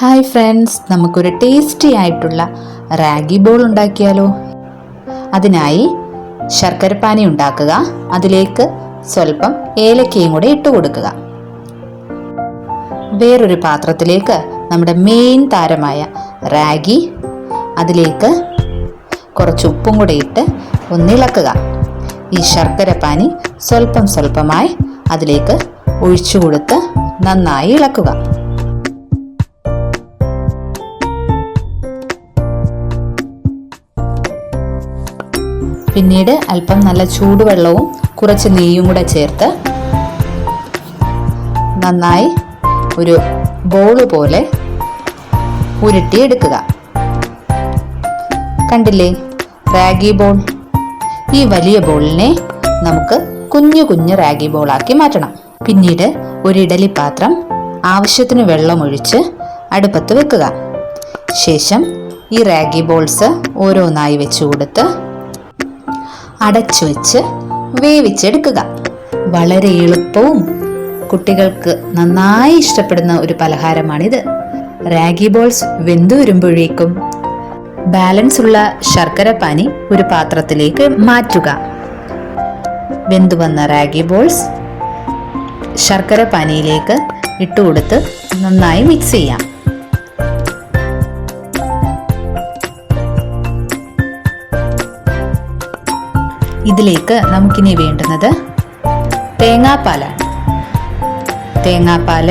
Hi friends നമുക്കൊരു tasty ആയിട്ടുള്ള ragi ball ഉണ്ടാക്കിയാലോ? അതിനായി ശർക്കരപ്പാനി ഉണ്ടാക്കുക. അതിലേക്ക് സ്വല്പം ഏലക്കയും കൂടെ ഇട്ട് കൊടുക്കുക. വേറൊരു പാത്രത്തിലേക്ക് നമ്മുടെ മെയിൻ താരമായ റാഗി അതിലേക്ക് കുറച്ച് ഉപ്പും കൂടെ ഇട്ട് ഒന്നിളക്കുക ഈ ശർക്കരപ്പാനി സ്വല്പം സ്വല്പമായി അതിലേക്ക് ഒഴിച്ചു കൊടുത്ത് നന്നായി ഇളക്കുക. പിന്നീട് അല്പം നല്ല ചൂടുവെള്ളവും കുറച്ച് നെയ്യും കൂടെ ചേർത്ത് നന്നായി ഒരു ബോൾ പോലെ ഉരുട്ടിയെടുക്കുക. കണ്ടില്ലേ? റാഗി ബോൾ ഈ വലിയ ബോളിനെ നമുക്ക് കുഞ്ഞു കുഞ്ഞു റാഗി ബോളാക്കി മാറ്റണം. പിന്നീട് ഒരു ഇഡലി പാത്രം ആവശ്യത്തിന് വെള്ളമൊഴിച്ച് അടുപ്പത്ത് വെക്കുക. ശേഷം ഈ റാഗി ബോൾസ് ഓരോന്നായി വെച്ച് കൊടുത്ത് അടച്ചു വെച്ച് വേവിച്ചെടുക്കുക. വളരെ എളുപ്പവും കുട്ടികൾക്ക് നന്നായി ഇഷ്ടപ്പെടുന്ന ഒരു പലഹാരമാണിത്. റാഗി ബോൾസ് വെന്തു വരുമ്പോഴേക്കും ബാലൻസ് ഉള്ള ശർക്കര പാനി ഒരു പാത്രത്തിലേക്ക് മാറ്റുക. വെന്തു വന്ന റാഗി ബോൾസ് ശർക്കര പാനിയിലേക്ക് ഇട്ടുകൊടുത്ത് നന്നായി മിക്സ് ചെയ്യാം. ഇതിലേക്ക് നമുക്കിനി വേണ്ടുന്നത് തേങ്ങാപ്പാലാണ്. തേങ്ങാപ്പാൽ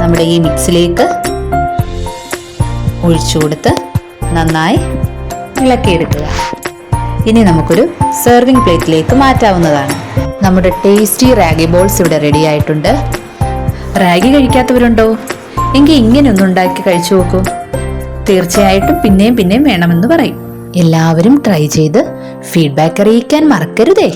നമ്മുടെ ഈ മിക്സിലേക്ക് ഒഴിച്ചു കൊടുത്ത് നന്നായി ഇളക്കിയെടുക്കുക. ഇനി നമുക്കൊരു സെർവിങ് പ്ലേറ്റിലേക്ക് മാറ്റാവുന്നതാണ്. നമ്മുടെ ടേസ്റ്റി റാഗി ബോൾസ് ഇവിടെ റെഡി ആയിട്ടുണ്ട്. റാഗി കഴിക്കാത്തവരുണ്ടോ? എങ്കിൽ ഇങ്ങനെ കഴിച്ചു നോക്കൂ. തീർച്ചയായിട്ടും പിന്നെയും പിന്നെയും വേണമെന്ന് പറയും. എല്ലാവരും ട്രൈ ചെയ്ത് ഫീഡ്ബാക്ക് അറിയിക്കാൻ മറക്കരുതേ.